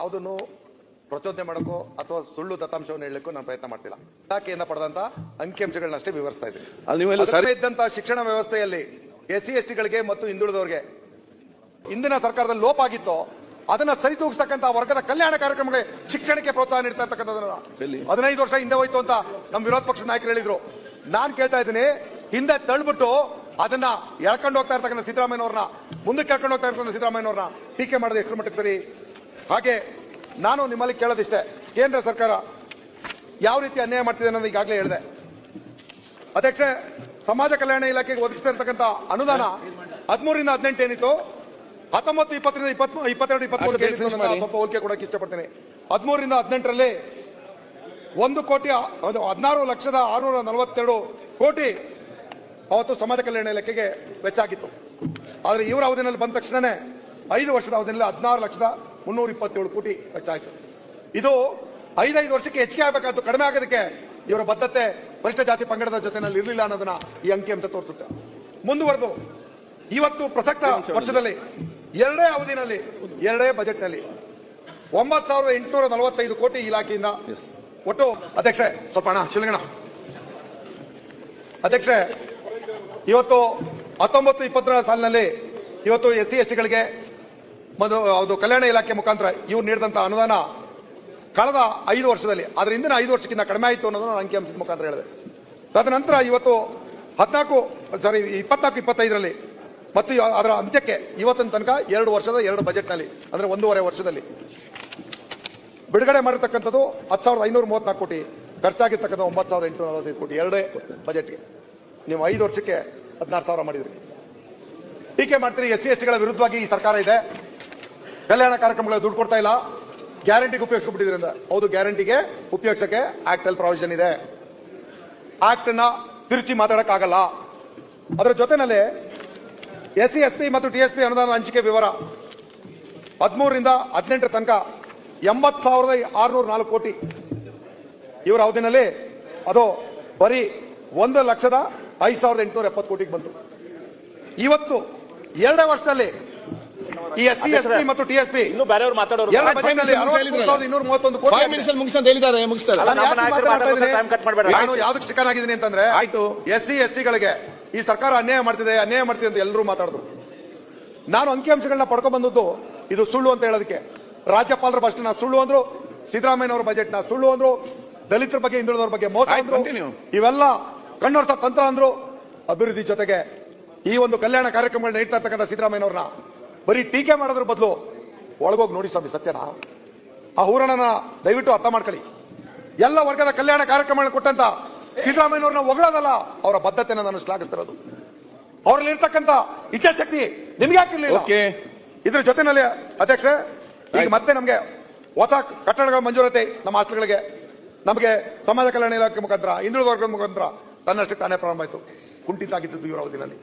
ಯಾವುದನ್ನು ಪ್ರಚೋದನೆ ಮಾಡೋಕ್ಕೋ ಅಥವಾ ಸುಳ್ಳು ದತ್ತಾಂಶವನ್ನು ಹೇಳಲಿಕ್ಕೂ ನಾನು ಪ್ರಯತ್ನ ಮಾಡ್ತಿಲ್ಲ. ಇಲಾಖೆಯಿಂದ ಪಡೆದಂತ ಅಂಕಿಅಂಶಗಳನ್ನಷ್ಟೇ ವಿವರಿಸ್ತಾ ಇದ್ದೀನಿ. ಸರಿ ಶಿಕ್ಷಣ ವ್ಯವಸ್ಥೆಯಲ್ಲಿ ಎಸ್ ಸಿ ಎಸ್ ಟಿಗಳಿಗೆ ಮತ್ತು ಹಿಂದುಳಿದವರಿಗೆ ಇಂದಿನ ಸರ್ಕಾರದಲ್ಲಿ ಲೋಪ ಆಗಿತ್ತು ಅದನ್ನ ಸರಿದೂಗಿಸ್ತಕ್ಕಂಥ ವರ್ಗದ ಕಲ್ಯಾಣ ಕಾರ್ಯಕ್ರಮಗಳಿಗೆ ಶಿಕ್ಷಣಕ್ಕೆ ಪ್ರೋತ್ಸಾಹ ನೀಡ್ತಾ ಇರ್ತಕ್ಕಂಥದ್ದನ್ನ? ಹದಿನೈದು ವರ್ಷ ಹಿಂದೆ ಹೋಯ್ತು ಅಂತ ನಮ್ಮ ವಿರೋಧ ಪಕ್ಷದ ನಾಯಕರು ಹೇಳಿದ್ರು. ನಾನ್ ಕೇಳ್ತಾ ಇದ್ದೀನಿ ಹಿಂದೆ ತಳ್ಬಿಟ್ಟು ಅದನ್ನ ಎಳ್ಕೊಂಡು ಹೋಗ್ತಾ ಇರ್ತಕ್ಕಂಥ ಸಿದ್ದರಾಮಯ್ಯನವ್ರನ್ನ ಮುಂದಕ್ಕೆ ಎಳ್ಕೊಂಡು ಹೋಗ್ತಾ ಇರ್ತಕ್ಕಂಥ ಸಿದ್ದರಾಮಯ್ಯನವ್ರನ್ನ ಟೀಕೆ ಮಾಡೋದು ಎಷ್ಟು ಮಟ್ಟಕ್ಕೆ ಸರಿ? ಹಾಗೆ ನಾನು ನಿಮ್ಮಲ್ಲಿ ಕೇಳೋದಿಷ್ಟೇ. ಕೇಂದ್ರ ಸರ್ಕಾರ ಯಾವ ರೀತಿ ಅನ್ಯಾಯ ಮಾಡ್ತಿದೆ ಅನ್ನೋದು ಈಗಾಗಲೇ ಹೇಳಿದೆ. ಅಧ್ಯಕ್ಷ ಸಮಾಜ ಕಲ್ಯಾಣ ಇಲಾಖೆಗೆ ಒದಗಿಸ್ತಾ ಇರ್ತಕ್ಕಂಥ ಅನುದಾನ ಹದಿಮೂರಿಂದ ಹದಿನೆಂಟು ಏನಿತ್ತು? ಹತ್ತೊಂಬತ್ತು ಇಪ್ಪತ್ತರಿಂದ ಇಪ್ಪತ್ತು ಇಪ್ಪತ್ತೆರಡು ಇಪ್ಪತ್ಮೂರು ಮಾಡಿ. ಸ್ವಲ್ಪ ಹೋಲಿಕೆ ಕೊಡಕ್ಕೆ ಇಷ್ಟಪಡ್ತೀನಿ. ಹದಿಮೂರರಿಂದ ಹದಿನೆಂಟರಲ್ಲಿ ಒಂದು ಕೋಟಿ ಹದಿನಾರು ಲಕ್ಷದ ಆರುನೂರ ನಲವತ್ತೆರಡು ಕೋಟಿ ಅವತ್ತು ಸಮಾಜ ಕಲ್ಯಾಣ ಇಲಾಖೆಗೆ ವೆಚ್ಚ ಆಗಿತ್ತು. ಆದರೆ ಇವರ ಅವಧಿನಲ್ಲಿ ಬಂದ ತಕ್ಷಣನೇ ಐದು ವರ್ಷದ ಅವಧಿನಲ್ಲಿ ಹದಿನಾರು ಲಕ್ಷದ ಮುನ್ನೂರ ಇಪ್ಪತ್ತೇಳು ಕೋಟಿ ಖರ್ಚಾಯಿತು. ಇದು ಐದೈದು ವರ್ಷಕ್ಕೆ ಹೆಚ್ಚಿಗೆ ಆಗ್ಬೇಕಾಯ್ತು ಕಡಿಮೆ ಆಗೋದಕ್ಕೆ ಇವರ ಬದ್ಧತೆ ಪರಿಷ್ಠ ಜಾತಿ ಪಂಗಡದ ಜೊತೆನಲ್ಲಿ ಇರಲಿಲ್ಲ ಅನ್ನೋದನ್ನ ಈ ಅಂಕಿ ಅಂತ ತೋರಿಸುತ್ತೆ. ಮುಂದುವರೆದು ಇವತ್ತು ಪ್ರಸಕ್ತ ವರ್ಷದಲ್ಲಿ ಎರಡೇ ಅವಧಿನಲ್ಲಿ ಎರಡೇ ಬಜೆಟ್ನಲ್ಲಿ ಒಂಬತ್ತು ಸಾವಿರದ ಎಂಟುನೂರ ನಲವತ್ತೈದು ಕೋಟಿ ಇಲಾಖೆಯಿಂದ. ಒಟ್ಟು ಅಧ್ಯಕ್ಷೆ ಸ್ವಲ್ಪ ಹಣ ಶಿಲಗಣ. ಅಧ್ಯಕ್ಷೆ ಇವತ್ತು ಹತ್ತೊಂಬತ್ತು ಇಪ್ಪತ್ತರ ಸಾಲಿನಲ್ಲಿ ಇವತ್ತು ಎಸ್ ಸಿ ಎಸ್ ಟಿಗಳಿಗೆ ಮತ್ತು ಅದು ಕಲ್ಯಾಣ ಇಲಾಖೆ ಮುಖಾಂತರ ಇವ್ರು ನೀಡಿದಂತ ಅನುದಾನ ಕಳೆದ ಐದು ವರ್ಷದಲ್ಲಿ. ಅದರ ಹಿಂದಿನ ಐದು ವರ್ಷಕ್ಕಿಂತ ಕಡಿಮೆ ಆಯಿತು ಅನ್ನೋದನ್ನು ನಾನು ಅಂಕಿಅಂಶದ ಮುಖಾಂತರ ಹೇಳಿದೆ. ತದನಂತರ ಇವತ್ತು ಹದಿನಾಲ್ಕು ಸಾರಿ ಇಪ್ಪತ್ನಾಲ್ಕು, ಇಪ್ಪತ್ತೈದರಲ್ಲಿ ಮತ್ತು ಅದರ ಅಂತ್ಯಕ್ಕೆ ಇವತ್ತಿನ ತನಕ ಎರಡು ವರ್ಷದ ಎರಡು ಬಜೆಟ್ನಲ್ಲಿ, ಅಂದರೆ ಒಂದೂವರೆ ವರ್ಷದಲ್ಲಿ ಬಿಡುಗಡೆ ಮಾಡಿರ್ತಕ್ಕಂಥದ್ದು ಹತ್ತು ಸಾವಿರದ ಐನೂರ ಮೂವತ್ನಾಲ್ಕು ಕೋಟಿ, ಖರ್ಚಾಗಿರ್ತಕ್ಕಂಥ ಒಂಬತ್ತು ಸಾವಿರದ ಎಂಟುನೂರ ನಲವತ್ತೈದು ಕೋಟಿ, ಎರಡೇ ಬಜೆಟ್ಗೆ. ನೀವು ಐದು ವರ್ಷಕ್ಕೆ ಹದಿನಾರು ಸಾವಿರ ಮಾಡಿದ್ರಿ. ಟೀಕೆ ಮಾಡ್ತೀರಿ, ಎಸ್ ಸಿ, ಎಸ್ ಟಿಗಳ ವಿರುದ್ಧವಾಗಿ ಈ ಸರ್ಕಾರ ಇದೆ. ಕಲ್ಯಾಣ ಕಾರ್ಯಕ್ರಮಗಳಿಗೆ ದುಡ್ಡು ಕೊಡ್ತಾ ಇಲ್ಲ. ಗ್ಯಾರಂಟಿಗೆ ಉಪಯೋಗಿಸ್ಕೊಬಿಟ್ಟಿದ್ರಿಂದ ಹೌದು ಗ್ಯಾರಂಟಿಗೆ ಉಪಯೋಗಿಸಕ್ಕೆ ಆಕ್ಟ್ ಅಲ್ಲಿ ಪ್ರಾವಿಷನ್ ಇದೆ. ಆಕ್ಟ್ ಅನ್ನ ತಿರುಚಿ ಮಾತಾಡಕ್ಕಾಗಲ್ಲ. ಅದರ ಜೊತೆನಲ್ಲಿ ಎಸ್ ಸಿ ಮತ್ತು ಟಿ ಎಸ್ ಅನುದಾನ ಹಂಚಿಕೆ ವಿವರ. ಹದಿಮೂರರಿಂದ ಹದಿನೆಂಟರ ತನಕ ಎಂಬತ್ತು ಸಾವಿರದ ಆರುನೂರ ನಾಲ್ಕು ಕೋಟಿ. ಇವರ ಅವಧಿನಲ್ಲಿ ಅದು ಬರೀ ಒಂದು ಲಕ್ಷದ ಐದು ಸಾವಿರದ ಎಂಟುನೂರ ಎಪ್ಪತ್ತು ಕೋಟಿಗೆ ಬಂತು. ಇವತ್ತು ಎರಡೇ ವರ್ಷದಲ್ಲಿ ಈ ಎಸ್ ಸಿ ಎಸ್ ಪಿ ಮತ್ತು ಟಿ ಎಸ್ ಪಿ ಇನ್ನು ಬೇರೆಯವ್ರು ಮಾತಾಡೋರು ಎರಡು ಬಜೆಟ್ನಲ್ಲಿ ಅರವತ್ಮೂರು ಸಾವಿರದ ಇನ್ನೂರ ಮೂವತ್ತೊಂದು ಕೋಟಿ ಫೈವ್ ಆಗಿದೆ. ಮಿನಿಟ್ಸ್ ಮುಗಿಸ್ ಅಂತ ಹೇಳಿದ್ದಾರೆ ಮುಗಿಸ್ತಾರೆ ನಾನು ಯಾಕೆ ನಮ್ಮ ನಾಯಕರು ಮಾತಾಡ್ತಾ time cut ಮಾಡ್ಬೇಡ. ನಾನು ಯಾವ್ದಕ್ಕೆ ಸಿಕ್ಕನಾಗಿದ್ದೀನಿ ಅಂತಂದ್ರೆ ಆಯ್ತು. ಎಸ್ ಸಿ ಎಸ್ ಟಿಗಳಿಗೆ ಈ ಸರ್ಕಾರ ಅನ್ಯಾಯ ಮಾಡ್ತಿದೆ ಅನ್ಯಾಯ ಮಾಡ್ತಿದೆ ಅಂತ ಎಲ್ಲರೂ ಮಾತಾಡಿದ್ರು ನಾನು ಅಂಕಿಅಂಶಗಳನ್ನ ಪಡ್ಕೊಂಡ್ ಬಂದದ್ದು ಇದು ಸುಳ್ಳು ಅಂತ ಹೇಳೋದಕ್ಕೆ ರಾಜ್ಯಪಾಲರ ಭಾಷಣ ಸುಳ್ಳು ಅಂದ್ರು ಸಿದ್ದರಾಮಯ್ಯ ಅವರ ಬಜೆಟ್ನ ಸುಳ್ಳು ಅಂದ್ರು ದಲಿತರ ಬಗ್ಗೆ ಹಿಂದುಳಿದವರ ಬಗ್ಗೆ ಮೋಸ ಆಯ್ತು, ಅಂದ್ರು continue. ಇವೆಲ್ಲ ಕಣ್ಣೊರ್ಸ ತಂತ್ರ ಅಂದ್ರು ಅಭಿವೃದ್ಧಿ ಜೊತೆಗೆ ಈ ಒಂದು ಕಲ್ಯಾಣ ಕಾರ್ಯಕ್ರಮಗಳನ್ನ ನೀಡ್ತಾ ಇರ್ತಕ್ಕಂಥ ಸಿದ್ದರಾಮಯ್ಯನವ್ರನ್ನ ಬರೀ ಟೀಕೆ ಮಾಡೋದ್ರ ಬದಲು ಒಳಗೋಗಿ ನೋಡಿ ಸ್ವಾಮಿ ಸತ್ಯನ. ಆ ಹೂರಣನ ದಯವಿಟ್ಟು ಅರ್ಥ ಮಾಡ್ಕೊಳ್ಳಿ. ಎಲ್ಲ ವರ್ಗದ ಕಲ್ಯಾಣ ಕಾರ್ಯಕ್ರಮಗಳನ್ನ ಕೊಟ್ಟಂತ ಸಿದ್ದರಾಮಯ್ಯನವ್ರನ್ನ ಒಗಳೋದಲ್ಲ ಅವರ ಬದ್ಧತೆಯನ್ನು ನಾನು ಶ್ಲಾಘಿಸ್ತಿರೋದು. ಅವರಲ್ಲಿ ಇರ್ತಕ್ಕಂಥ ಇಚ್ಛಾಶಕ್ತಿ ನಿಮ್ಗೆ ಯಾಕಿರ್ಲಿಲ್ಲ Okay. ಇದ್ರ ಜೊತೆನಲ್ಲಿ ಅಧ್ಯಕ್ಷ ಈಗ ಮತ್ತೆ ನಮಗೆ ಹೊಸ ಕಟ್ಟಡಗಳ ಮಂಜೂರತೆ ನಮ್ಮ ಹಾಸ್ಟೆಲ್ಗಳಿಗೆ ನಮಗೆ ಸಮಾಜ ಕಲ್ಯಾಣ ಇಲಾಖೆ ಮುಖಾಂತರ ಹಿಂದುಳಿದ ವರ್ಗದ ಮುಖಾಂತರ ತನ್ನಷ್ಟಕ್ಕೆ ತಾನೇ ಪ್ರಾರಂಭ ಆಯಿತು. ಕುಂಠಿತ ಆಗಿದ್ದು ಇವರ ಅವಧಿನಲ್ಲಿ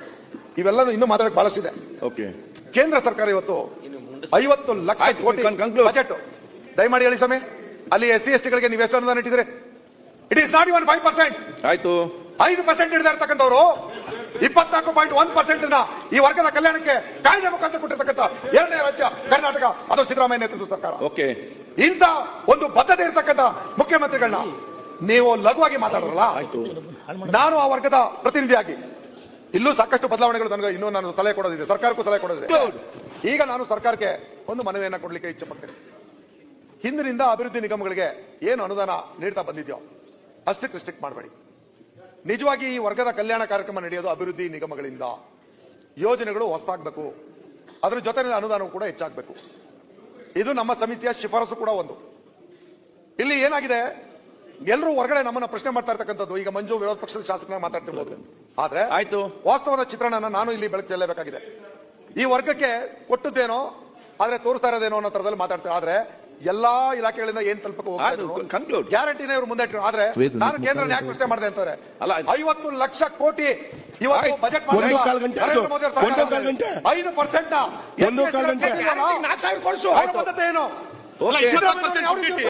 ಇವೆಲ್ಲನೂ ಇನ್ನೂ ಮಾತಾಡಕ್ಕೆ ಬಳಸಿದೆ ಓಕೆ ಕೇಂದ್ರ ಸರ್ಕಾರ ಇವತ್ತು ಐವತ್ತು ಲಕ್ಷ ಕೋಟಿ. ಬಜೆಟ್ ದಯಮಾಡಿ ಹೇಳಿ ಸ್ವಾಮಿ ಅಲ್ಲಿ ಎಸ್ ಸಿ ಎಸ್ ಟಿಗಳಿಗೆ ನೀವು ಎಷ್ಟು ಅನುದಾನ ಇಟ್ಟಿದ್ರೆ it is not even five percent ಆಯ್ತು. ಐದು ಪರ್ಸೆಂಟ್ ಹಿಡಿದ ಇರ್ತಕ್ಕಂಥವ್ರು ಇಪ್ಪತ್ನಾಲ್ಕು ಪಾಯಿಂಟ್ ಒನ್ ಪರ್ಸೆಂಟ್ ಈ ವರ್ಗದ ಕಲ್ಯಾಣಕ್ಕೆ ಕಾಯ್ದೆ ಮುಖಾಂತರ ಕೊಟ್ಟಿರ್ತಕ್ಕಂಥ ಎರಡನೇ ರಾಜ್ಯ ಕರ್ನಾಟಕ ಅದು ಸಿದ್ದರಾಮಯ್ಯ ನೇತೃತ್ವ ಸರ್ಕಾರ. ಓಕೆ ಇಂಥ ಒಂದು ಬದ್ಧತೆ ಇರತಕ್ಕಂಥ ಮುಖ್ಯಮಂತ್ರಿಗಳನ್ನ ನೀವು ಲಘುವಾಗಿ ಮಾತಾಡೋರಲ್ಲ? ಆಯ್ತು. ನಾನು ಆ ವರ್ಗದ ಪ್ರತಿನಿಧಿಯಾಗಿ. ಇಲ್ಲೂ ಸಾಕಷ್ಟು ಬದಲಾವಣೆಗಳು ನನಗೆ ಇನ್ನೂ ನಾನು ಸಲಹೆ ಕೊಡೋದಿದೆ. ಸರ್ಕಾರಕ್ಕೂ ಸಲಹೆ ಕೊಡೋದಿದೆ. ಈಗ ನಾನು ಸರ್ಕಾರಕ್ಕೆ ಒಂದು ಮನವಿಯನ್ನು ಕೊಡಲಿಕ್ಕೆ ಇಚ್ಛೆ ಪಡ್ತೇನೆ. ಹಿಂದಿನಿಂದ ಅಭಿವೃದ್ಧಿ ನಿಗಮಗಳಿಗೆ ಏನು ಅನುದಾನ ನೀಡ್ತಾ ಬಂದಿದ್ಯೋ ಅಷ್ಟಕ್ಕೆ ರಿಸ್ಟ್ರಿಕ್ಟ್ ಮಾಡಬೇಡಿ. ನಿಜವಾಗಿ ಈ ವರ್ಗದ ಕಲ್ಯಾಣ ಕಾರ್ಯಕ್ರಮ ನಡೆಯೋದು ಅಭಿವೃದ್ಧಿ ನಿಗಮಗಳಿಂದ. ಯೋಜನೆಗಳು ಹೊಸದಾಗಬೇಕು. ಅದರ ಜೊತೆಯಲ್ಲಿ ಅನುದಾನವು ಕೂಡ ಹೆಚ್ಚಾಗಬೇಕು. ಇದು ನಮ್ಮ ಸಮಿತಿಯ ಶಿಫಾರಸು ಕೂಡ ಒಂದು. ಇಲ್ಲಿ ಏನಾಗಿದೆ? ಎಲ್ಲರೂ ಹೊರಗಡೆ ನಮ್ಮನ್ನ ಪ್ರಶ್ನೆ ಮಾಡ್ತಾ ಇರ್ತಕ್ಕಂಥದ್ದು. ಈಗ ಮಂಜು ವಿರೋಧ ಪಕ್ಷದ ಶಾಸಕನ ಮಾತಾಡ್ತಿರ್ಬೋದು. ಆದ್ರೆ ಆಯ್ತು. ವಾಸ್ತವದ ಚಿತ್ರಣನ ನಾನು ಇಲ್ಲಿ ಬೆಳಕು ಚೆಲ್ಲಬೇಕಾಗಿದೆ. ಈ ವರ್ಗಕ್ಕೆ ಕೊಟ್ಟದ್ದೇನೋ ಆದ್ರೆ ತೋರಿಸ್ತಾ ಇರೋದೇನೋ ಅನ್ನೋ ತರದಲ್ಲಿ ಮಾತಾಡ್ತಾರೆ. ಆದ್ರೆ ಎಲ್ಲಾ ಇಲಾಖೆಗಳಿಂದ ಏನ್ ತಲುಪಕ್ಕೆ ಗ್ಯಾರಂಟಿನೇ ಇವರು ಮುಂದೆ ಇಟ್ಟರು ಆದ್ರೆ ನಾನು ಕೇಂದ್ರ ಯಾಕೆ ಪ್ರಶ್ನೆ ಮಾಡಿದೆ ಅಂತಾರೆ ಅಲ್ಲ. ಐವತ್ತು ಲಕ್ಷ ಕೋಟಿ ಇವತ್ತು. ಬಜೆಟ್. ಐದು ಪರ್ಸೆಂಟ್ ಏನು?